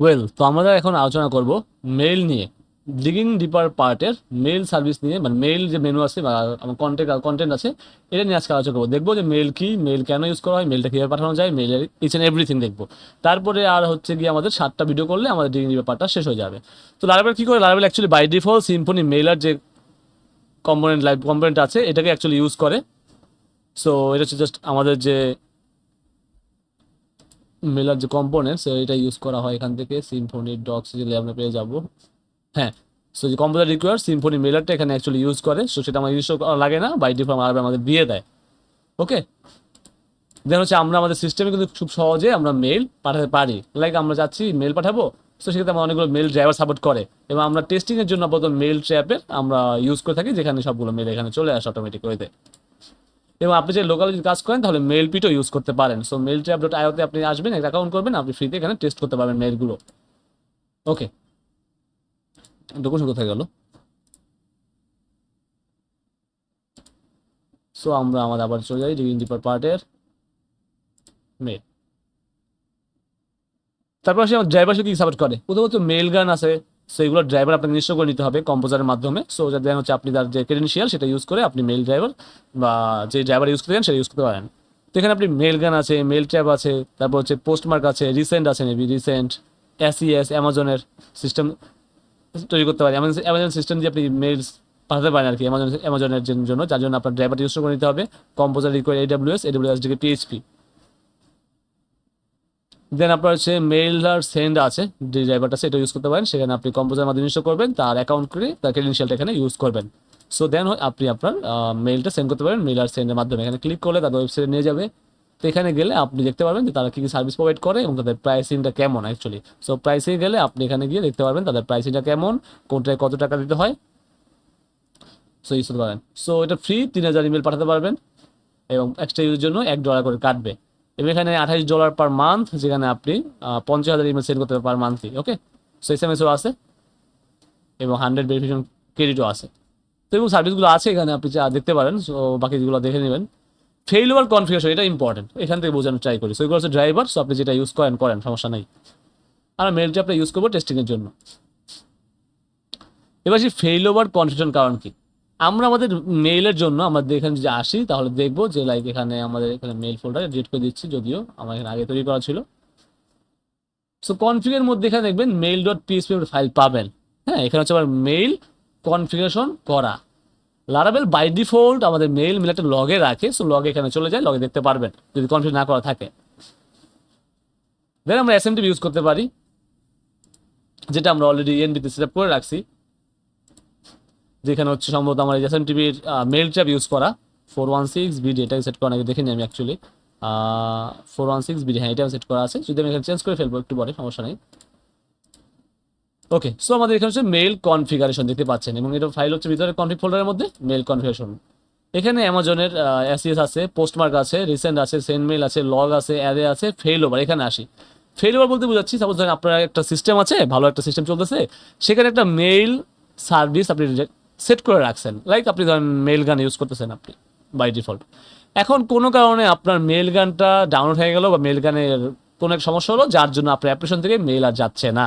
Well তো আমরা এখন আলোচনা করব মেইল নিয়ে। ডিগিং ডিপার পার্টের মেইল সার্ভিস নিয়ে মানে মেইল যে মেনু আছে বা কন্টেন্ট কন্টেন্ট আছে, এটা নিয়ে আজকে আলোচনা করব। দেখব যে মেইল কি মেইল কেন ইউজ করা হয় মেইলটা কীভাবে পাঠানো যায় মেইলের ইচ অ্যান্ড এভরিথিং দেখব। তারপরে আর হচ্ছে গিয়ে আমাদের সাতটা ভিডিও করলে আমাদের ডিগিং ডিপার পার্টটা শেষ হয়ে যাবে। তো লারাবেল কী করে? লারাবেল actually by default Symfony mailer যে কম্পোনেন্ট লাইভ কম্পোনেন্ট আছে, এটাকে অ্যাকচুয়ালি ইউজ করে। সো এটা হচ্ছে জাস্ট আমাদের যে মেলার যে কম্পোনেন্টস এটা ইউজ করা হয় এখান থেকে। সিম্ফনি ডক্স যদি আমরা পেয়ে যাব। হ্যাঁ সো যে কম্পিউটার রিকোয়ার সিম্ফনি মেলারটা এখানে অ্যাকচুয়ালি ইউজ করে। সো সেটা আমার ইউজ লাগে না বাই ডিফল্ট আরবে আমাদের দিয়ে দেয়। ওকে দেন হচ্ছে আমরা আমাদের সিস্টেমে কিন্তু খুব সহজে আমরা মেল পাঠাতে পারি। লাইক আমরা যাচ্ছি মেল পাঠাবো। তো সেক্ষেত্রে আমরা অনেকগুলো মেল ড্রাইভার সাপোর্ট করে। এবং আমরা টেস্টিংয়ের জন্য আপাতত মেল ট্র্যাপের আমরা ইউজ করে থাকি, যেখানে সবগুলো মেল এখানে চলে আসে অটোমেটিক ওয়েতে এবং আপনি যে লোকাল যদি কাজ করেন, তাহলে মেল পিটও ইউজ করতে পারেন। সো মেল ট্র্যাপ ডট আইওতে আপনি আসবেন একটা অ্যাকাউন্ট করবেন, আপনি ফ্রিতে এখানে টেস্ট করতে পারবেন মেলগুলো ওকে ডকুমেন্ট কোথায় গেল? সো আমরা আমাদের আবার চলে যাই ডিগ্রিং ডিপার পার্টের মেল তারপর আসে আমার ড্রাইভার কি সাপোর্ট করে? প্রথমত মেল গান আছে। সো এগুলো ড্রাইভার আপনাকে নিশ্চয় করে নিতে হবে কম্পোজারের মাধ্যমে। সো দেন হচ্ছে আপনি তার যে ক্রেডেন্সিয়াল সেটা ইউজ করে আপনি মেল ড্রাইভার বা যে ড্রাইভার ইউজ করতে চান, সেটা ইউজ করতে পারেন। তো এখানে আপনি মেল গান আছে মেল ট্যাব আছে, তারপর হচ্ছে পোস্টমার্ক আছে রিসেন্ট আছে মেবি রিসেন্ট এসইএস অ্যামাজনের সিস্টেম তৈরি করতে পারেন। অ্যামাজন সিস্টেম দিয়ে আপনি মেল পাঠাতে পারেন আর কি অ্যামাজন অ্যামাজনের জন্য। যার জন্য আপনার ড্রাইভার ইউজ করে নিতে হবে। কম্পোজার রিকোয়ার এডাব্লিউএস এডাব্লিউএস দিকে পিএইচপি দেন আপনার হচ্ছে মেইল আর সেন্ড আছে, যে ড্রাইভারটা এটা ইউজ করতে পারেন। সেখানে আপনি কম্পোজার মাধ্যমে ইনস্টল করবেন, তার অ্যাকাউন্ট করে তার ক্রেডেন্সিয়ালটা এখানে ইউজ করবেন। সো দেন আপনি আপনার মেইলটা সেন্ড করতে পারেন মেইল আর সেন্ডের মাধ্যমে। এখানে ক্লিক করলে তাদের ওয়েবসাইটে নিয়ে যাবে। তো এখানে গেলে আপনি দেখতে পারবেন যে তারা কী কী সার্ভিস প্রোভাইড করে এবং তাদের প্রাইসিংটা কেমন অ্যাকচুয়ালি সো প্রাইসে গেলে আপনি এখানে গিয়ে দেখতে পারবেন তাদের প্রাইসিংটা কেমন কোনটায় কত টাকা দিতে হয়। সো ইউজ করতে পারেন। সো এটা ফ্রি তিন হাজার ইমেল পাঠাতে পারবেন এবং এক্সট্রা ইউজের জন্য এক ডলার করে কাটবে। এবং এখানে আঠাশ ডলার পার মান্থ যেখানে আপনি পঞ্চাশ হাজার ইমেল সেন্ড করতে পার monthly okay so S M S O আছে, এবং হান্ড্রেড ভেরিফিকেশন ক্রেডিটও আছে। তো এবং সার্ভিসগুলো আছে এখানে, আপনি যা দেখতে পারেন সো বাকিগুলো দেখে নেবেন। ফেল ওভার কনফিগারেশন এটা ইম্পর্টেন্ট এখান থেকে বোঝানোর ট্রাই করি। সো এগুলো হচ্ছে ড্রাইভার সো আপনি যেটা ইউজ করেন করেন, সমস্যা নাই। আর মেলটা আপনি ইউজ করব টেস্টিংয়ের জন্য। এবার সেই ফেল ওভার কনফিউশন কারণ কি? আমরা আমাদের মেইলের জন্য আমাদের এখানে যদি আসি, তাহলে দেখব যে লাইক এখানে আমাদের এখানে মেইল ফোল্ডার ডিলিট করে দিচ্ছি, যদিও আমার এখানে আগে তৈরি করা ছিল। সো কনফিগের মধ্যে এখানে দেখবেন মেইল ডট পিএসপি ফাইল পাবেন। হ্যাঁ এখানে হচ্ছে আমার মেইল কনফিগারেশন করা। লারাবেল বাই ডিফল্ট আমাদের মেইল মেল একটা লগে রাখে সো লগে এখানে চলে যায় লগে দেখতে পারবেন, যদি কনফিগ না করা থাকে। দেন আমরা এসএমটি ইউজ করতে পারি, যেটা আমরা অলরেডি এনবিতে সেট করে রাখছি। যেখানে হচ্ছে সম্ভবত আমার এস এম টিভির মেল ট্যাব ইউজ করা ফোর ওয়ান সিক্স বিডি এটা সেট করা নাকি দেখিনি আমি actually four one six BD হ্যাঁ এটাও সেট করা আছে। যদি আমি এখানে চেঞ্জ করে ফেলব, একটু পরে, সমস্যা নেই। ওকে সো আমাদের এখানে হচ্ছে মেল কনফিগারেশন দেখতে পাচ্ছেন, এবং এটা ফাইল হচ্ছে ভিতরে কনফিগ ফোল্ডারের মধ্যে মেল কনফিগারেশন এখানে অ্যামাজনের অ্যাসিএস আছে পোস্টমার্ক আছে রিসেন্ট আছে সেন্ড মেল আছে লগ আছে অ্যারে আছে ফেল ওভার এখানে আসি। ফেল ওভার বলতে বোঝাচ্ছি সাপোজ ধরেন আপনার একটা সিস্টেম আছে, ভালো একটা সিস্টেম চলতেছে, সেখানে একটা মেইল সার্ভিস আপনি সেট করে রাখছেন। লাইক আপনি ধরেন মেল গান ইউজ করতেছেন আপনি বাই ডিফল্ট এখন কোনো কারণে আপনার মেল গানটা ডাউনলোড হয়ে গেল বা মেল গানের কোনো এক সমস্যা হলো, যার জন্য আপনার অ্যাপ্লিকেশন থেকে মেল আর যাচ্ছে না।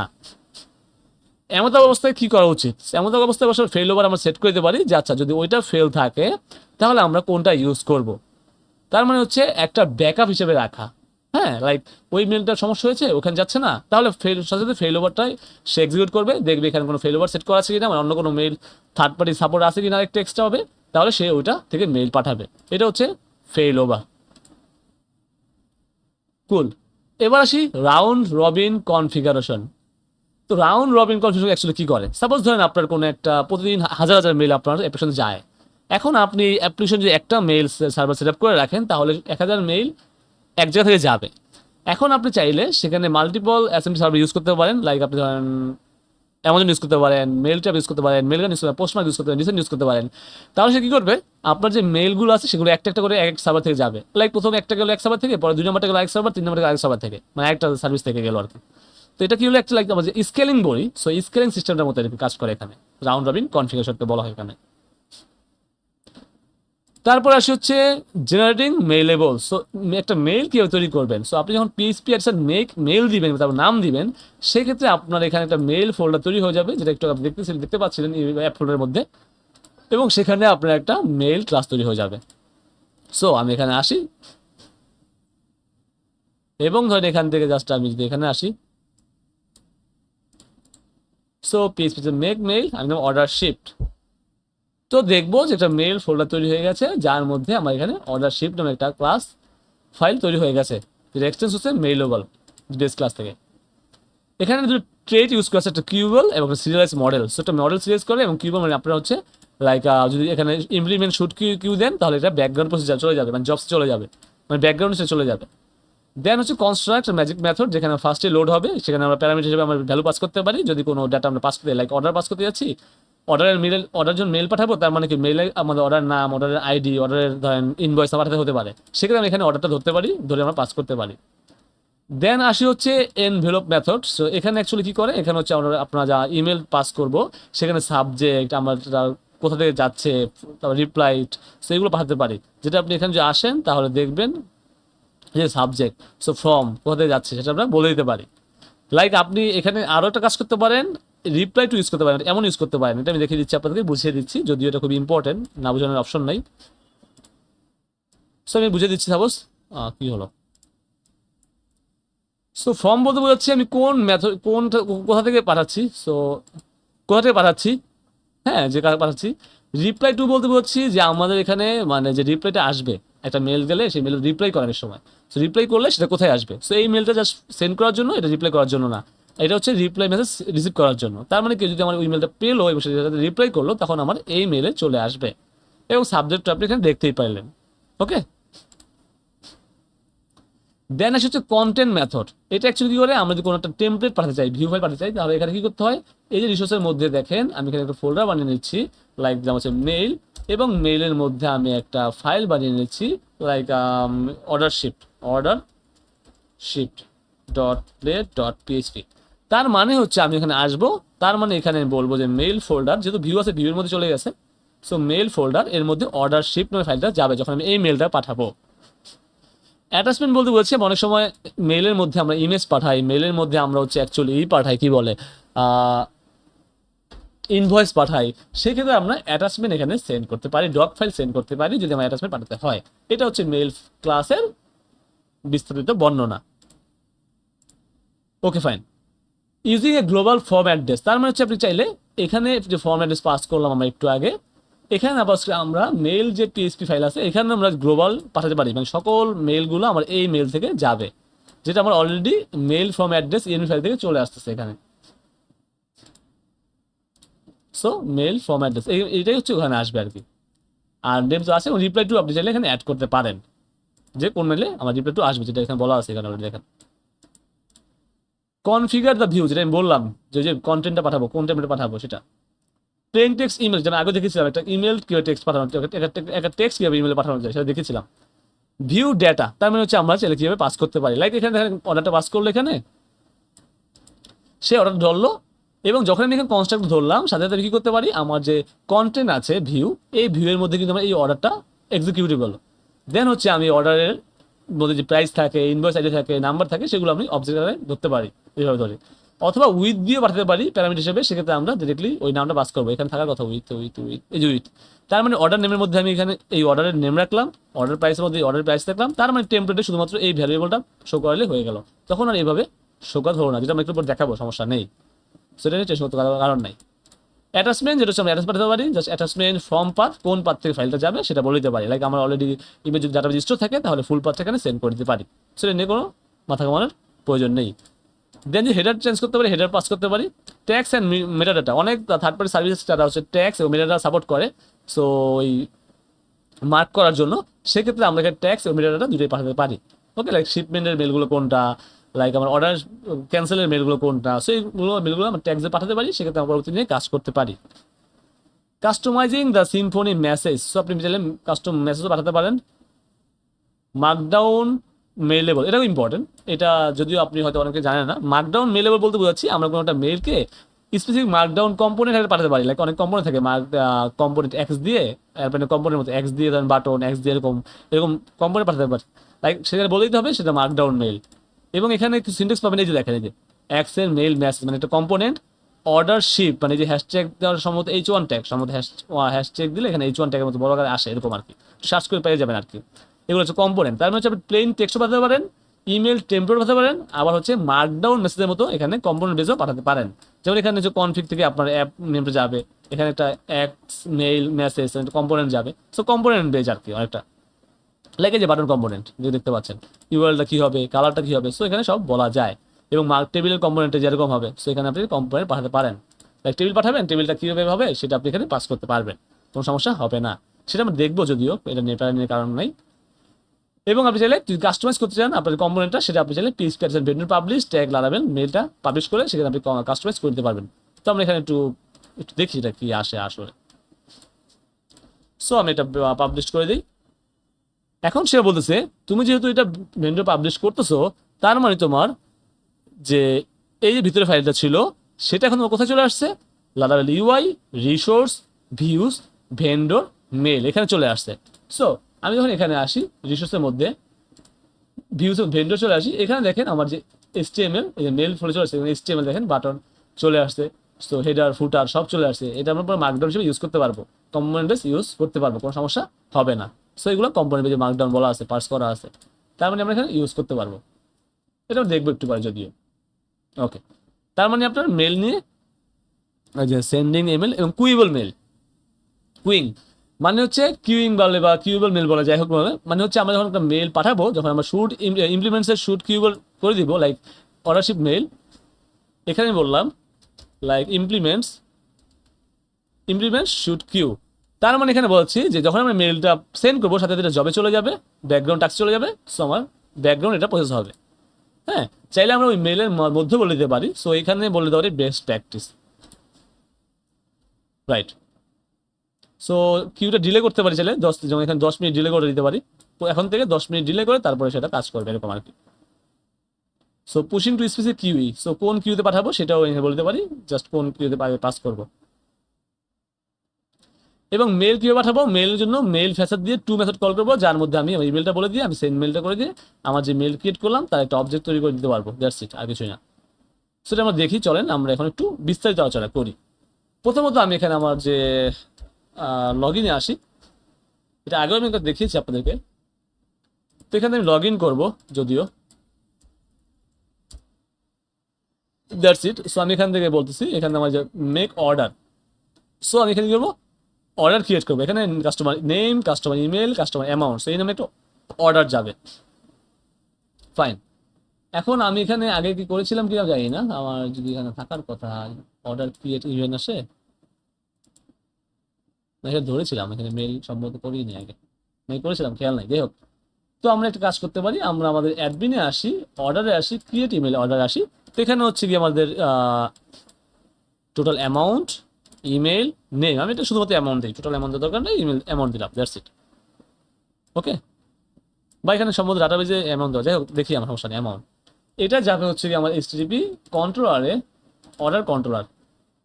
এমন অবস্থায় কি করা উচিত? এমন অবস্থায় অবশ্য ফেল ওভার আমরা সেট করে দিতে পারি, যে আচ্ছা যদি ওইটা ফেল থাকে, তাহলে আমরা কোনটা ইউজ করব? তার মানে হচ্ছে একটা ব্যাকআপ হিসেবে রাখা। হ্যাঁ লাইক ওই মেলটার সমস্যা হয়েছে, ওখানে যাচ্ছে না। তাহলে ফেল সাথে সাথে ফেল ওভারটাই সে এক্সিকিউট করবে, দেখবে এখানে কোনো ফেল ওভার সেট করা আছে কিনা মানে অন্য কোনো মেল থার্ড পার্টি সাপোর্ট আছে কিনা একটা এক্সট্রা হবে, তাহলে সে ওইটা থেকে মেল পাঠাবে। এটা হচ্ছে ফেল ওভার কুল এবার আসি রাউন্ড রবিন কনফিগারেশন তো রাউন্ড রবিন কনফিগারেশন অ্যাকচুয়ালি কী করে? সাপোজ ধরেন আপনার কোনো একটা, প্রতিদিন হাজার হাজার মেল আপনার অ্যাপ্লিকেশনে যায়। এখন আপনি অ্যাপ্লিকেশন যদি একটা মেল সার্ভার সেট আপ করে রাখেন, তাহলে এক হাজার মেইল এক জায়গা থেকে যাবে। এখন আপনি চাইলে সেখানে মাল্টিপল অ্যাসেম্বলি সার্ভার ইউজ করতে পারেন লাইক আপনি ধরেন অ্যামাজন ইউজ করতে পারেন মেল ট্যাব ইউজ করতে পারেন মেল গান ইউজ করতে পারেন পোস্টমার্ক ইউজ করতে পারেন ইউজ করতে পারেন। তাহলে সে কী করবে? আপনার যে মেলগুলো আছে সেগুলো একটা একটা করে এক এক সার্ভার থেকে যাবে। লাইক প্রথম একটা গেলো এক সার্ভার থেকে, পরে দুই নম্বরটা গেলো এক সার্ভার তিন নম্বরটা এক সার্ভার থেকে। মানে একটা সার্ভিস থেকে গেলো আর কি তো এটা কি হলো একটা লাইক আমার যে স্কেলিং বলি সো স্কেলিং সিস্টেমটার মতো কাজ করে এখানে। রাউন্ড রবিন কনফিগারেশনকে বলা হয় এখানে। তারপর আসে হচ্ছে জেনারেটিং মেইলেবল সো একটা মেইল কীভাবে তৈরি করবেন? সো আপনি যখন পিএইচপি অ্যাডসার মেক মেইল দিবেন, তারপর নাম দিবেন, সেক্ষেত্রে আপনার এখানে একটা মেইল ফোল্ডার তৈরি হয়ে যাবে, যেটা একটু আপনি দেখতেছিলেন দেখতে পাচ্ছিলেন এই অ্যাপ ফোল্ডারের মধ্যে। এবং সেখানে আপনার একটা মেইল ক্লাস তৈরি হয়ে যাবে। সো আমি এখানে আসি। এবং ধরেন এখান থেকে জাস্ট আমি যদি এখানে আসি। সো পিএইচপি মেক মেইল আমি অর্ডার শিফট তো দেখব যে একটা মেল ফোল্ডার তৈরি হয়ে গেছে, যার মধ্যে আমার এখানে অর্ডার শিফট নামে একটা ক্লাস ফাইল তৈরি হয়ে গেছে। যেটা এক্সটেন্স হচ্ছে মেইলেবল বেস ক্লাস থেকে। এখানে দুটো ট্রেড ইউজ করেছে একটা কিউবল এবং একটা সিরিয়ালাইজ মডেল সো একটা মডেল সিরিয়াস করে এবং কিউবল মানে আপনার হচ্ছে লাইক যদি এখানে implement should queue queue then, তাহলে এটা ব্যাকগ্রাউন্ড প্রসেস চলে যাবে মানে জবস চলে যাবে মানে ব্যাকগ্রাউন্ড সে চলে যাবে। দেন হচ্ছে কনস্ট্রাক্ট ম্যাজিক মেথড যেখানে ফার্স্টে লোড হবে, সেখানে আমরা প্যারামিটার হিসেবে আমরা ভ্যালু পাস করতে পারি। যদি কোনো ডাটা আমরা পাস করতে লাইক অর্ডার পাস করতে যাচ্ছি অর্ডারের মেল অর্ডার জন্য মেল পাঠাবো, তার মানে কি? মেলে আমাদের অর্ডার নাম অর্ডারের আইডি অর্ডারের ধরেন ইনভয়েস পাঠাতে হতে পারে। সেক্ষেত্রে আমি এখানে অর্ডারটা ধরতে পারি, ধরে আমরা পাস করতে পারি। দেন আসি হচ্ছে এনভেলপ মেথড সো এখানে অ্যাকচুয়ালি কী করে? এখানে হচ্ছে আমরা আপনারা যা ইমেল পাস করব, সেখানে সাবজেক্ট আমরা কোথা থেকে যাচ্ছে, তারপর রিপ্লাইট সেইগুলো পাঠাতে পারি। যেটা আপনি এখানে যদি আসেন, তাহলে দেখবেন যে সাবজেক্ট সো ফর্ম কোথা থেকে যাচ্ছে, সেটা আমরা বলে দিতে পারি। লাইক আপনি এখানে আরও একটা কাজ করতে পারেন রিপ্লাই টু ইউজ করতে পারেন, এমন ইউজ করতে পারেন। এটা আমি দেখে দিচ্ছি আপনাদেরকে, বুঝিয়ে দিচ্ছি, যদিও এটা খুব ইম্পর্টেন্ট না বোঝানোর অপশন নাই। সো আমি বুঝিয়ে দিচ্ছি সাপোজ কি হলো? সো ফর্ম বলতে বোঝাচ্ছি আমি কোন মেথড কোন কোথা থেকে পাঠাচ্ছি? সো কোথা থেকে পাঠাচ্ছি? হ্যাঁ যে কাজ পাঠাচ্ছি। রিপ্লাই টু বলতে বোঝাচ্ছি যে আমাদের এখানে মানে যে রিপ্লাইটা আসবে, একটা মেল গেলে সেই মেল রিপ্লাই করার সময়। সো রিপ্লাই করলে সেটা কোথায় আসবে? সো এই মেলটা জাস্ট সেন্ড করার জন্য, এটা রিপ্লাই করার জন্য না। এটা হচ্ছে রিপ্লাই মেসেজ রিসিভ করার জন্য। তার মানে কেউ যদি আমার ওই মেলটা পেল এবং সেটা রিপ্লাই করল, তখন আমার এই মেলে চলে আসবে। এবং সাবজেক্টটা আপনি এখানে দেখতেই পারলেন। ওকে দেন আসে হচ্ছে কন্টেন্ট মেথড এটা অ্যাকচুয়ালি কি করে, আমরা যদি কোনো একটা টেমপ্লেট পাঠাতে চাই ভিউ ফাইল পাঠাতে চাই, তাহলে এখানে কী করতে হয়, এই যে রিসোর্সের মধ্যে দেখেন, আমি এখানে একটা ফোল্ডার বানিয়ে নিচ্ছি লাইক যেমন হচ্ছে মেইল এবং মেইলের মধ্যে আমি একটা ফাইল বানিয়ে নিচ্ছি like order shift order shift dot play dot PHP তার মানে হচ্ছে আমি এখানে আসব, তার মানে এখানে বলব যে মেইল ফোল্ডার যেহেতু ভিউ আছে ভিউর মধ্যে চলে গেছে সো মেইল ফোল্ডার এর মধ্যে অর্ডার শিফট নামে ফাইলটা যাবে যখন আমি এই মেলটা পাঠাবো। অ্যাটাচমেন্ট বলতে বলছি, অনেক সময় মেলের মধ্যে আমরা ইমেজ পাঠাই মেলের মধ্যে আমরা হচ্ছে অ্যাকচুয়ালি ই পাঠাই, কি বলে ইনভয়েস পাঠাই, সেক্ষেত্রে আমরা অ্যাটাচমেন্ট এখানে সেন্ড করতে পারি ডক ফাইল সেন্ড করতে পারি, যদি আমার অ্যাটাচমেন্ট পাঠাতে হয়। এটা হচ্ছে মেল ক্লাসের বিস্তারিত বর্ণনা। Okay fine using a global from address তার মানে হচ্ছে আপনি চাইলে এখানে যে ফর্ম অ্যাড্রেস পাস করলাম আমরা একটু আগে, এখানে আবার আমরা মেল যে পিএসপি ফাইল আছে, এখানে আমরা গ্লোবাল পাঠাতে পারি। মানে সকল মেলগুলো আমার এই মেল থেকে যাবে, যেটা আমার already mail from address ENV file থেকে চলে আসতেছে এখানে। সো মেল ফর্ম অ্যাড্রেস এইটাই হচ্ছে ওখানে আসবে আর কি। আর তো আছে রিপ্লাই টু আপনি চাইলে এখানে অ্যাড করতে পারেন। যে কোন মেলে আমার রিপ্লাই টু আসবে, যেটা এখানে বলা আছে এখানে অলরেডি দেখেন। কনফিগার দ্য ভিউ যেটা আমি বললাম, যে যে কন্টেন্টটা পাঠাবো, কোন টেমপ্লেট পাঠাবো সেটা। প্লেন টেক্সট ইমেল যেটা আগে দেখেছিলাম, একটা ইমেল কীভাবে টেক্সট পাঠানো, একটা টেক্সট কীভাবে ইমেলে পাঠানো যায় সেটা দেখেছিলাম। ভিউ ডেটা তার মানে হচ্ছে আমরা চাইলে কীভাবে পাস করতে পারি। লাইক এখানে দেখেন অর্ডারটা পাস করল এখানে। সে অর্ডার ধরলো, এবং যখন আমি এখানে কনস্ট্রাক্ট ধরলাম, সাথে সাথে কী করতে পারি? আমার যে কন্টেন্ট আছে ভিউ এই ভিউয়ের মধ্যে কিন্তু আমার এই অর্ডারটা এক্সিকিউটেবল দেন হচ্ছে আমি অর্ডারের মধ্যে যে প্রাইস থাকে ইনভয়েস আইডি থাকে নাম্বার থাকে, সেগুলো আমি অবজেক্টে ধরতে পারি, এইভাবে ধরে। অথবা উইথ দিয়ে পাঠাতে পারি প্যারামিটার হিসেবে, সেক্ষেত্রে আমরা ডিরেক্টলি ওই নামটা পাস করব। এখানে থাকার কথা উইথ উইথ উইথ এই যে উইথ তার মানে অর্ডার নেমের মধ্যে আমি এখানে এই অর্ডারের নেম রাখলাম অর্ডার প্রাইসের মধ্যে অর্ডার প্রাইস রাখলাম তার মানে টেম্পলেটে শুধুমাত্র এই ভ্যালুয়েবলটা শো করালে হয়ে গেল। তখন আর এইভাবে শো করা হলো না, যেটা আমি একটু পর দেখাবো, সমস্যা নেই। সেটা নিয়ে টেনশন করতে কারণ নাই। অ্যাটাচমেন্ট যেটা হচ্ছে আমরা অ্যাটাচ পাঠাতে পারি জাস্ট অ্যাটাচমেন্ট ফর্ম পাথ কোন পাথ থেকে ফাইলটা যাবে সেটা বলে দিতে পারি। লাইক আমার অলরেডি ইমেজ যদি ডাটা রেজিস্টার থাকে, তাহলে ফুল পাথ এখানে সেন্ড করে দিতে পারি। সেটা নিয়ে কোনো মাথা কামানোর প্রয়োজন নেই। দেন যে হেডার চেঞ্জ করতে পারি হেডার পাস করতে পারি। ট্যাক্স অ্যান্ড মেটাডাটা অনেক থার্ড পার্টি সার্ভিস যারা হচ্ছে ট্যাক্স এবং মেটাডাটা সাপোর্ট করে সো ওই মার্ক করার জন্য, সেক্ষেত্রে আমরা এখানে ট্যাক্স এবং মেটাডাটা দুটোই পাঠাতে পারি। ওকে লাইক শিপমেন্টের মেলগুলো কোনটা লাইক আমার অর্ডার ক্যান্সেলের মেলগুলো কোনটা? সেইগুলো মেলগুলো আমরা ট্যাক্সে পাঠাতে পারি, সেক্ষেত্রে আমরা পরবর্তী নিয়ে কাজ করতে পারি। Customising the Symfony message so আপনি চাইলে কাস্টম মেসেজও পাঠাতে পারেন। মার্কডাউন মেলেবল এটাও ইম্পর্টেন্ট এটা যদিও আপনি হয়তো অনেকে জানেন না। মার্কডাউন মেলেবল বলতে বোঝাচ্ছি, আমরা কোনো একটা মেলকে স্পেসিফিক মার্কডাউন কম্পোনেন্ট একটা পাঠাতে পারি। লাইক অনেক কম্পোনেন্ট থাকে মার্ক কম্পোনেন্ট এক্স দিয়ে এয়ারপ্লেনের কম্পোনেন্ট মতো এক্স দিয়ে ধরেন বাটন এক্স দিয়ে, এরকম এরকম কম্পোনেন্ট পাঠাতে পারি। লাইক সেখানে বলে দিতে হবে, সেটা মার্কডাউন মেল এবং এখানে একটু সিনটেক্স পাবেন, এই যে দেখেন, এই যে এর মেল মেসেজ মানে একটা কম্পোনেন্ট অর্ডার শিপ মানে যে হ্যাশট্যাগ দেওয়ার সম্ভবত এইচ ওয়ান ট্যাগ সম্ভবত হ্যাশট্যাগ দিলে এখানে এইচ ওয়ান ট্যাগের মতো বড় আকারে আসে, এরকম আর কি। সার্চ করে পেয়ে যাবেন আর কি। এগুলো হচ্ছে কম্পোনেন্ট তার মানে হচ্ছে আপনি প্লেন টেক্সটও পাঠাতে পারেন ইমেল টেম্পলেট পাঠাতে পারেন, আবার হচ্ছে মার্কডাউন মেসেজের মতো এখানে কম্পোনেন্ট বেজও পাঠাতে পারেন। যেমন এখানে যে কনফিগ থেকে আপনার অ্যাপ নেমটা যাবে, এখানে একটা অ্যাক্স মেইল মেসেজ কম্পোনেন্ট যাবে। সো কম্পোনেন্ট বেজ আর কি, অনেকটা। লেগে যে বাটন কম্পোনেন্ট যে দেখতে পাচ্ছেন। ইউএলটা কী হবে কালারটা কী হবে সো এখানে সব বলা যায়। এবং মার্ক টেবিলের কম্পোনেন্টে যেরকম হবে সো এখানে আপনি কম্পোনেন্ট পাঠাতে পারেন। লাইক টেবিল পাঠাবেন টেবিলটা কীভাবে হবে, সেটা আপনি এখানে পাস করতে পারবেন। কোনো সমস্যা হবে না। সেটা আমরা দেখব যদিও, এটা নিয়ে কারণ নাই। এবং আপনি চাইলে কাস্টমাইজ করতে চান, আপনার কম্পোনেন্টটা সেটা আপনি চাইলে piece pattern vendor publish tag লাগাবেন মেলটা পাবলিশ করে সেখানে আপনি কাস্টমাইজ করে দিতে পারবেন। তো আমরা এখানে একটু একটু দেখি এটা কি আসে আসলে। সো আমি এটা পাবলিশ করে দিই। এখন সে বলতেছে, তুমি যেহেতু এটা ভেন্ডর পাবলিশ করতেছো, তার মানে তোমার যে এই যে ভিতরে ফাইলটা ছিল, সেটা এখন কোথায় চলে আসছে? লাদাবেল UI resource views vendor mail এখানে চলে আসছে। সো আমি যখন এখানে আসি রিসোর্সের মধ্যে ভিউজ ভেন্ডর চলে আসি, এখানে দেখেন আমার যে এসটিএমএল এই যে মেল ফলে চলে আসছে এসটিএমএল দেখেন বাটন চলে আসছে। সো হেডার ফুটার সব চলে আসছে। এটা আমরা মার্কডাউন হিসেবে ইউজ করতে পারব। কম্পোনেন্ট বেস ইউজ করতে পারব, কোনো সমস্যা হবে না। সো এগুলো কম্পোনেন্ট বেজে মার্কডাউন বলা আছে পার্স করা আছে, তার মানে আমরা এখানে ইউজ করতে পারব। এটা দেখব একটু পরে যদিও। ওকে তার মানে আপনার মেল নিয়ে যে সেন্ডিং ইমেল এবং কুইবল মেল কুইং মানে হচ্ছে কিউইং বলে বা কিউবল মেল বলে যাই হোক মানে হচ্ছে আমরা যখন একটা মেল পাঠাবো, যখন আমরা শুট ইমপ্লিমেন্টসের শুট কিউবল করে দিব লাইক অর্ডারশিপ মেল এখানে বললাম like implements implements should queue তার মানে এখানে বলছি যে যখন আমরা মেলটা সেন্ড করব, সাথে সাথে জবে চলে যাবে ব্যাকগ্রাউন্ড টাক্স চলে যাবে সো আমার ব্যাকগ্রাউন্ড এটা প্রসেস হবে। হ্যাঁ চাইলে আমরা ওই মেলের মধ্যে বলে দিতে পারি সো এখানে বলে দেওয়া বেস্ট প্র্যাকটিস রাইট সো কিউটা ডিলে করতে পারি চাইলে, দশ যেমন এখানে দশ মিনিট ডিলে করে দিতে পারি এখন থেকে দশ মিনিট ডিলে করে তারপরে সেটা কাজ করবে, এরকম আর কি। সো পুশিং টু স্পেসিফিক কিউই সো কোন কিউতে পাঠাবো সেটাও বলতে পারি জাস্ট কোন কিউতে পাস করব। এবং মেল কীভাবে পাঠাবো? মেলের জন্য মেল ফ্যাসাদ দিয়ে টু মেথড কল করব, যার মধ্যে আমি ইমেলটা বলে দিয়ে, আমি সেন্ড মেলটা করে দিয়ে, আমার যে মেল ক্রিয়েট করলাম, তার একটা অবজেক্ট তৈরি করে দিতে পারব। দ্যাটস ইট আর কিছুই না। সেটা আমরা দেখি, চলেন আমরা এখন একটু বিস্তারিত আলোচনা করি। প্রথমত আমি এখানে আমার যে লগ ইনে আসি। এটা আগেও আমি দেখিয়েছি আপনাদেরকে। তো এখানে আমি লগ ইন করব, যদিও। দ্যাটস ইট সো আমি এখান থেকে বলতেছি, এখানে আমার যে মেক অর্ডার সো আমি এখানে কি করব? অর্ডার ক্রিয়েট করব। এখানে customer name customer email customer amount সেই নামে একটা অর্ডার যাবে। ফাইন এখন আমি এখানে আগে কি করেছিলাম কিনা জানি না। আমার যদি এখানে থাকার কথা অর্ডার ক্রিয়েট ইভেন্ট আসে না এটা ধরেছিলাম। এখানে মেল সম্ভবত করিনি আগে। মেল করেছিলাম, খেয়াল নাই। যাই হোক তো আমরা একটা কাজ করতে পারি। আমরা আমাদের অ্যাডমিনে আসি অর্ডারে আসি ক্রিয়েট ইমেল অর্ডার আসি। তো এখানে হচ্ছে কি আমাদের টোটাল অ্যামাউন্ট ইমেল নেম আমি এটা শুধুমাত্র অ্যামাউন্ট দিই। টোটাল অ্যামাউন্টের দরকার নেই ইমেল অ্যামাউন্ট দিলাম দ্যাটস ইট ওকে বা এখানে সম্ভবত ডাটাবেজে অ্যামাউন্ট দেওয়া। হোক, দেখি আমার সমস্যা নেই অ্যামাউন্ট এটা যাবে হচ্ছে কি আমার এইচটিপি কন্ট্রোলারে অর্ডার কন্ট্রোলার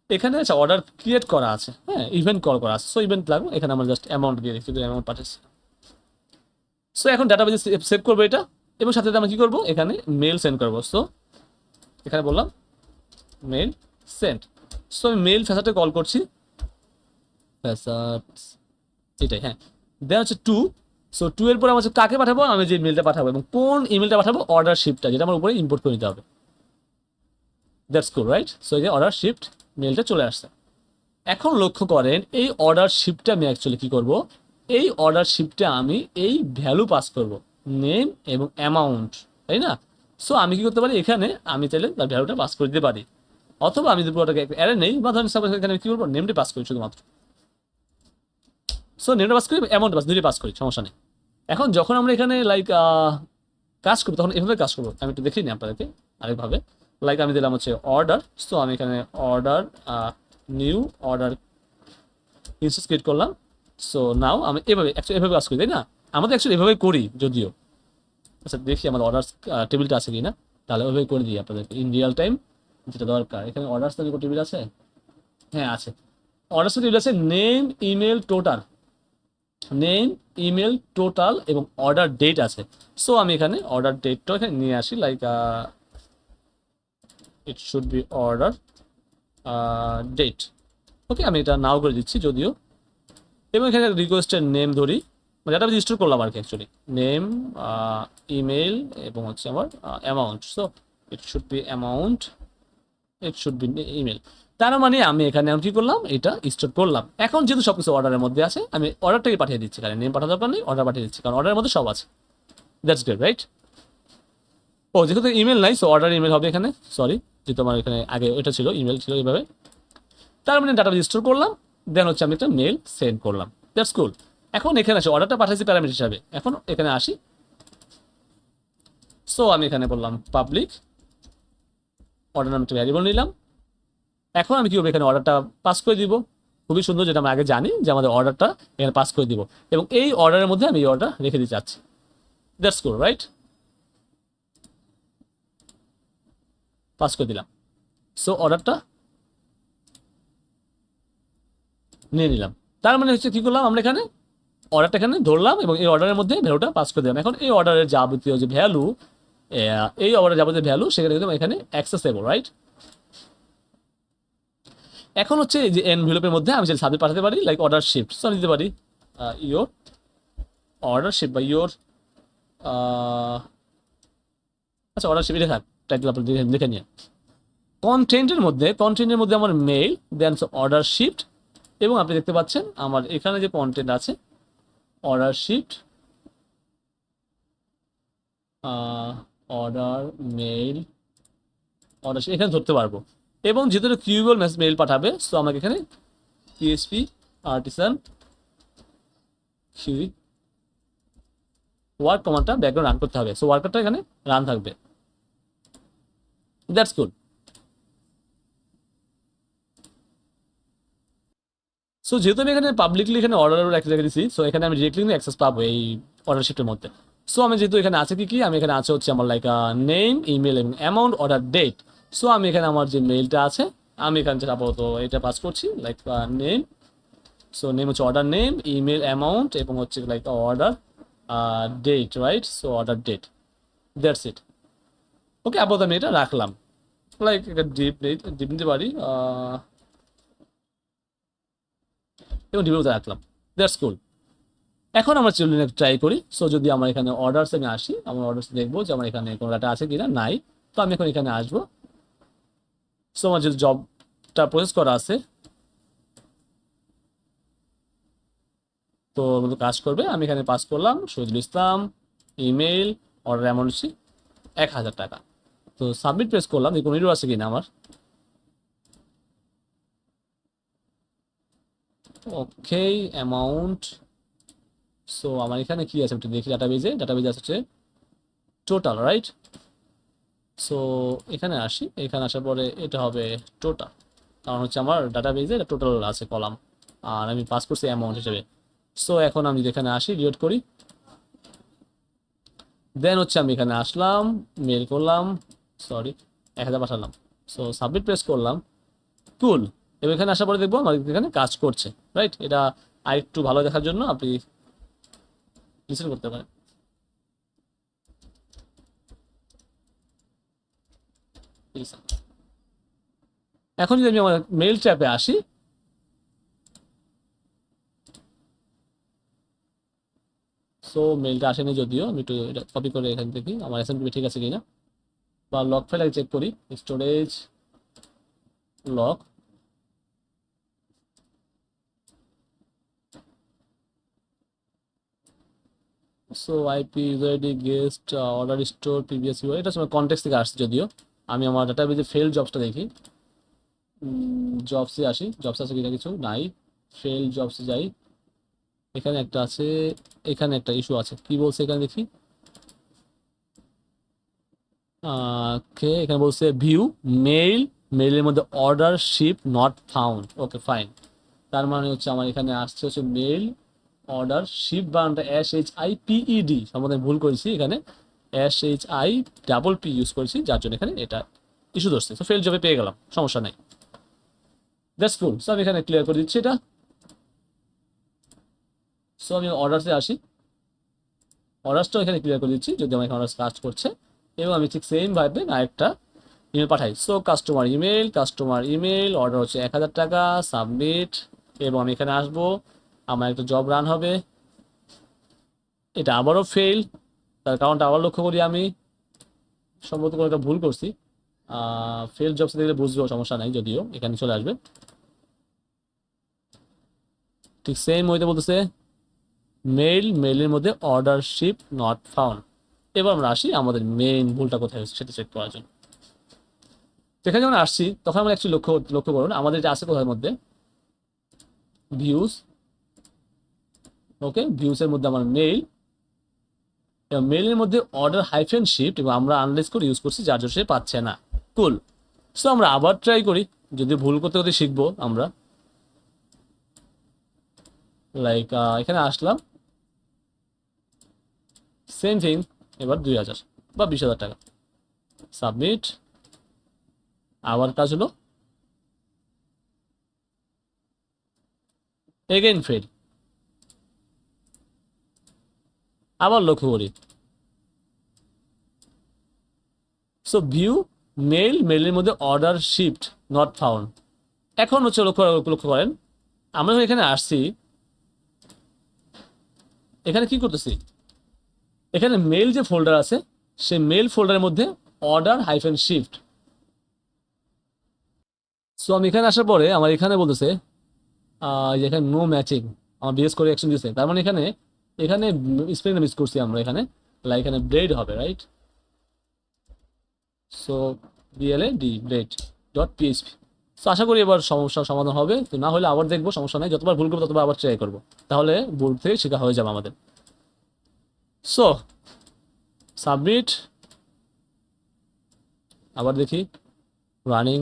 এখানে আচ্ছা অর্ডার ক্রিয়েট করা আছে। হ্যাঁ ইভেন্ট কল করা আছে। সো ইভেন্ট লাগবে। এখানে আমরা জাস্ট অ্যামাউন্ট দিয়ে দিচ্ছি অ্যামাউন্ট পাঠাচ্ছি। সো এখন ডাটাবেজে সেভ করব এটা। এবং সাথে সাথে আমি কী করব? এখানে মেল সেন্ড করব। সো এখানে বললাম মেল সেন্ড সো আমি মেল ফ্যাসাটে কল করছি। ফ্যাসাট এটাই হ্যাঁ। দেন হচ্ছে টু সো টু এর পরে আমার কাকে পাঠাবো? আমি যে মেলটা পাঠাবো এবং কোন ইমেলটা পাঠাবো? অর্ডার শিফটটা যেটা আমার উপরে ইম্পোর্ট করে নিতে হবে। দ্যাটস কুল রাইট সো এই যে অর্ডার শিফট মেলটা চলে আসছে। এখন লক্ষ্য করেন এই অর্ডার শিফটটা আমি অ্যাকচুয়ালি কী করব? এই অর্ডার শিফটে আমি এই ভ্যালু পাস করব। নেম এবং অ্যামাউন্ট তাই না? সো আমি কি করতে পারি? এখানে আমি চাইলে তার ভ্যালুটা পাস করে দিতে পারি। অথবা আমি পুরোটাকে অ্যারে নেই, বা ধরেন সাপোজ এখানে আমি কী করব নেমটা পাস করি শুধুমাত্র। সো নেমটা পাস করি অ্যামাউন্ট পাস দুটোই পাস করি, সমস্যা নেই। এখন যখন আমরা এখানে লাইক কাজ করব, তখন এভাবে কাজ করব। আমি একটু দেখিয়ে নিই আপনাদেরকে আরেকভাবে। লাইক আমি দিলাম হচ্ছে অর্ডার সো আমি এখানে order new order instance create করলাম। সো নাও আমি এভাবে অ্যাকচুয়ালি এভাবে কাজ করি, তাই না? আমাদের অ্যাকচুয়ালি এভাবে করি, যদিও। আচ্ছা দেখি আমার অর্ডার টেবিলটা আছে কি না তাহলে ওইভাবে করে দিই আপনাদেরকে ইন রিয়াল টাইম যেটা দরকার। এখানে অর্ডার স্টোরি টেবিল আছে? হ্যাঁ আছে। অর্ডার স্টোরি টেবিল আছে name email total name email total এবং অর্ডার ডেট আছে। সো আমি এখানে অর্ডার ডেটটা এখানে নিয়ে আসি like it should be order date okay আমি এটা নাও করে দিচ্ছি যদিও। এবং এখানে রিকোয়েস্টের নেম ধরি। মানে এটা আমি রেজিস্টার করলাম আর কি অ্যাকচুয়ালি নেম ইমেল এবং হচ্ছে আমার amount so it should be amount it should be email তার মানে আমি এখানে আমি কি করলাম, এটা স্টোর করলাম। এখন যেহেতু সব কিছু অর্ডারের মধ্যে আছে, আমি অর্ডারটাকে পাঠিয়ে দিচ্ছি, কারণ নেম পাঠাতে দরকার নেই অর্ডার পাঠিয়ে দিচ্ছি, কারণ অর্ডারের মধ্যে সব আছে। দ্যাটস গ্রেট রাইট ও, যেহেতু ইমেল নাই সো অর্ডার ইমেল হবে এখানে সরি যেহেতু আমার এখানে আগে ওইটা ছিল ইমেল ছিল এইভাবে। তার মানে ডাটা রেজিস্টার করলাম দেন হচ্ছে আমি একটা মেল সেন্ড করলাম। দ্যাটস কুল এখন এখানে আসি অর্ডারটা পাঠাইছি প্যারামিটার হিসাবে। এখন এখানে আসি। সো আমি এখানে বললাম পাবলিক অর্ডার নামটা ভ্যারিয়েবল নিলাম। এখন আমি কি করব? এখানে অর্ডারটা পাস করে দিব। খুবই সুন্দর যেটা আমরা আগে জানি যে আমাদের অর্ডারটা এখানে পাস করে দিব। এবং এই অর্ডারের মধ্যে আমি এই অর্ডার রেখে দিতে চাচ্ছি। দ্যাটস কুল রাইট পাস করে দিলাম। সো অর্ডারটা নিয়ে নিলাম। তার মানে হচ্ছে কি করলাম আমরা এখানে? অর্ডারটা এখানে ধরলাম এবং এই অর্ডারের মধ্যে ভ্যালুটা পাস করে দিলাম। এখন এই অর্ডারের যাবতীয় যে ভ্যালু এই অর্ডারের যাবতীয় ভ্যালু সেখানে কিন্তু এখানে অ্যাক্সেসেবল রাইট এখন হচ্ছে যে এনভেলপের মধ্যে আমি যে সাবজেক্ট পাঠাতে পারি লাইক অর্ডার শিফট সো দিতে পারি ইয়োর অর্ডার শিফট বা ইয়োর আচ্ছা অর্ডার শিফট লেখা টাইটেল আপনি দেখে নিন কন্টেন্টের মধ্যে কন্টেন্টের মধ্যে আমার মেইল দেন অর্ডার শিফট এবং আপনি দেখতে পাচ্ছেন আমার এখানে যে কন্টেন্ট আছে order shift order, mail, order এখানে ধরতে পারব। এবং যেহেতু কিউবল মেল পাঠাবে সো আমাকে এখানে পিএসপি আর্টিসান কিউই ওয়ার্ক কমান্ডটা ব্যাকগ্রাউন্ড রান করতে হবে। সো ওয়ার্কারটা এখানে রান থাকবে। দ্যাটস গুড সো যেহেতু আমি এখানে পাবলিকলি এখানে অর্ডার একটা রেখে দিচ্ছি সো এখানে আমি ডিরেক্টলি অ্যাক্সেস পাবো এই অর্ডার শিফটের মধ্যে। সো আমি যেহেতু এখানে আছে, কি কি? আমি এখানে আছে হচ্ছে আমার লাইক নেম ইমেল এবং অ্যামাউন্ট অর্ডার ডেট সো আমি এখানে আমার যে মেইলটা আছে, আমি এখানে যেটা আপাতত এটা পাস করছি লাইক নেম সো নেম হচ্ছে অর্ডার নেম ইমেল অ্যামাউন্ট এবং হচ্ছে like order date right so order date that's it okay আপাতত আমি এটা রাখলাম। লাইক এটা ডিপ ডিপ নিতে পারি এবং ডিপের মধ্যে রাখলাম। দ্যাটস কুল এখন আমরা চিলড্রেন ট্রাই করি। সো যদি আমার এখানে অর্ডারস আমি আসি, আমার অর্ডারস দেখব যে আমার এখানে কোনো ডাটা আছে কিনা? নাই। তো আমি এখন এখানে আসব। সো আমার যে জবটা প্রসেস করা আছে, তো কাজ করবে। আমি এখানে পাস করলাম Shahidul Islam email order amount এক হাজার টাকা। তো সাবমিট প্রেস করলাম, দেখুন এরও আছে কিনা আমার। ওকে অ্যামাউন্ট সো আমার এখানে কি আছে? একটু দেখি ডাটাবেজে ডাটাবেজে আছে টোটাল রাইট সো এখানে আসি। এখানে আসার পরে এটা হবে টোটাল কারণ হচ্ছে আমার ডাটাবেজে টোটাল আছে কলাম। আর আমি পাস করছি অ্যামাউন্ট হিসেবে। সো এখন আমি যেখানে আসি রিড করি। দেন হচ্ছে আমি এখানে আসলাম মেল করলাম সরি এক হাজার পাঠালাম। সো সাবমিট প্রেস করলাম। কুল এবার এখানে আসার পরে দেখব আমার এখানে কাজ করছে রাইট এটা আরেকটু ভালো দেখার জন্য আপনি লিসেন করতে পারেন এখন যদি আমি আমার মেল ট্যাপে আসি সো মেলটা আসেনি যদিও, আমি একটু এটা কপি করে এখান থেকে, আমার এসএমপি ঠিক আছে কিনা, বা লক ফাইল চেক করি storage lock so IP UID guest order store previous you এটা সময় কন্টেক্স থেকে আসছে যদিও। আমি আমার ডাটাবেজে ফেল জবসটা দেখি। জবসে আসি। জবস আছে কিনা কিছু নাই। ফেল জবসে যাই। এখানে একটা আছে, এখানে একটা ইস্যু আছে। কি বলছে এখানে দেখি? ওকে এখানে বলছে ভিউ মেইল মেইলের মধ্যে order ship not found okay fine তার মানে হচ্ছে আমার এখানে আসছে হচ্ছে মেইল অর্ডার শিপ বানানটা S H I P E D সম্বন্ধে ভুল করেছি এখানে। S H I double P use করেছি, যার জন্য এখানে এটা ইস্যু ধরছে। তো ফেল জবে পেয়ে গেলাম, সমস্যা নেই। দ্যাটস ফুল সো আমি এখানে ক্লিয়ার করে দিচ্ছি এটা। সো আমি অর্ডারসে আসি। অর্ডার্সটাও এখানে ক্লিয়ার করে দিচ্ছি, যদি আমার এখানে অর্ডার্স কাজ করছে। এবং আমি ঠিক সেম ভাবে আরেকটা ইমেল পাঠাই। So customer email customer email order হচ্ছে এক হাজার টাকা সাবমিট এবং আমি এখানে আসব। আমার একটা জব রান হবে। এটা আবারও ফেল তার কারণটা আবার লক্ষ্য করি আমি। সম্ভবত কোনো একটা ভুল করছি। ফেল জবস দেখলে বুঝব, সমস্যা নাই, যদিও এখানে চলে আসবে। ঠিক সেম ওইতে বলতেছে মেইল মেইলের মধ্যে অর্ডার শিপ নট ফাউন্ড এবার আমরা আসি আমাদের মেইন ভুলটা কোথায় হচ্ছে সেটা চেক করার জন্য। যেখানে যখন আসছি, তখন আমরা একটু লক্ষ্য লক্ষ্য করুন, আমাদের যে আছে কোথায় মধ্যে? ভিউজ ওকে ভিউসের মধ্যে আমার মেইল এবং মেইলের মধ্যে অর্ডার হাইফেন শিফট এবং আমরা আনলেস করে ইউজ করছি, যার জন্য পাচ্ছে না। কুল সো আমরা আবার ট্রাই করি। যদি ভুল করতে করতে শিখব আমরা। লাইক এখানে আসলাম। সেম থিং এবার দুই হাজার বা বিশ হাজার টাকা। সাবমিট আবার কাজ হলো। এগেইন ফেল আবার লক্ষ্য করি। সো ভিউ মেল মেলের মধ্যে অর্ডার শিফট নট ফাউন্ড এখন হচ্ছে লক্ষ্য লক্ষ্য করেন, আমরা এখানে আসছি, এখানে কি করতেছি? এখানে মেল যে ফোল্ডার আছে, সেই মেল ফোল্ডারের মধ্যে অর্ডার হাইফেন শিফট সো আমি এখানে আসার পরে আমার এখানে বলতেছে এখানে নো ম্যাচিং আমার বিএস করে অ্যাকশন দিয়েছে। তার মানে এখানে এখানে স্পেলিং মিস করছি আমরা এখানে। লাইক এখানে ব্রেড হবে right so B L A D blade dot PHP so আশা করি এবার সমস্যার সমাধান হবে। তো না হলে আবার দেখব, সমস্যা নাই। যতবার ভুল করব, ততবার আবার ট্রাই করব। তাহলে ভুল থেকে শেখা হয়ে যাবে আমাদের। সো সাবমিট আবার দেখি। Running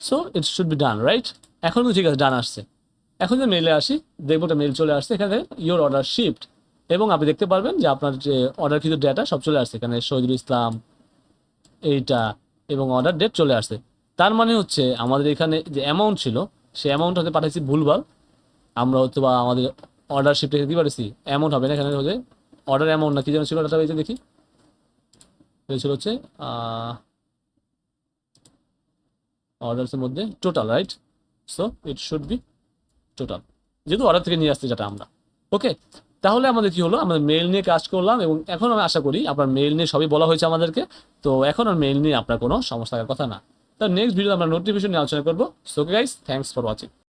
so it should be done right এখন তো ঠিক আছে ডান আসছে। এখন যে মেলে আসি, দেখব একটা মেল চলে আসছে এখানে ইওর অর্ডার শিফট এবং আপনি দেখতে পারবেন যে আপনার যে অর্ডারকৃত ডেটা সব চলে আসছে। এখানে শহীদুল ইসলাম, এইটা এবং অর্ডার ডেট চলে আসছে। তার মানে হচ্ছে আমাদের এখানে যে অ্যামাউন্ট ছিল, সে অ্যামাউন্ট হতে পাঠাইছি ভুলভাল। আমরা হয়তো বা আমাদের অর্ডার শিফটে দিতে পারছি অ্যামাউন্ট হবে না। এখানে হচ্ছে অর্ডার অ্যামাউন্ট না কি যেন ছিল ওটা দেখি। এটা ছিল হচ্ছে অর্ডারসের মধ্যে total right so it should be total যেহেতু অর্ডার থেকে নিয়ে আসছি যেটা আমরা। ওকে তাহলে আমাদের কি হলো? আমাদের মেল নিয়ে কাজ করলাম এবং এখন আমি আশা করি আপনার মেল নিয়ে সবই বলা হয়েছে আমাদেরকে। তো এখন আর মেল নিয়ে আপনার কোনো সমস্যা থাকার কথা না। তার নেক্সট ভিডিও আমরা নোটিফিকেশন নিয়ে আলোচনা করব। So guys thanks for watching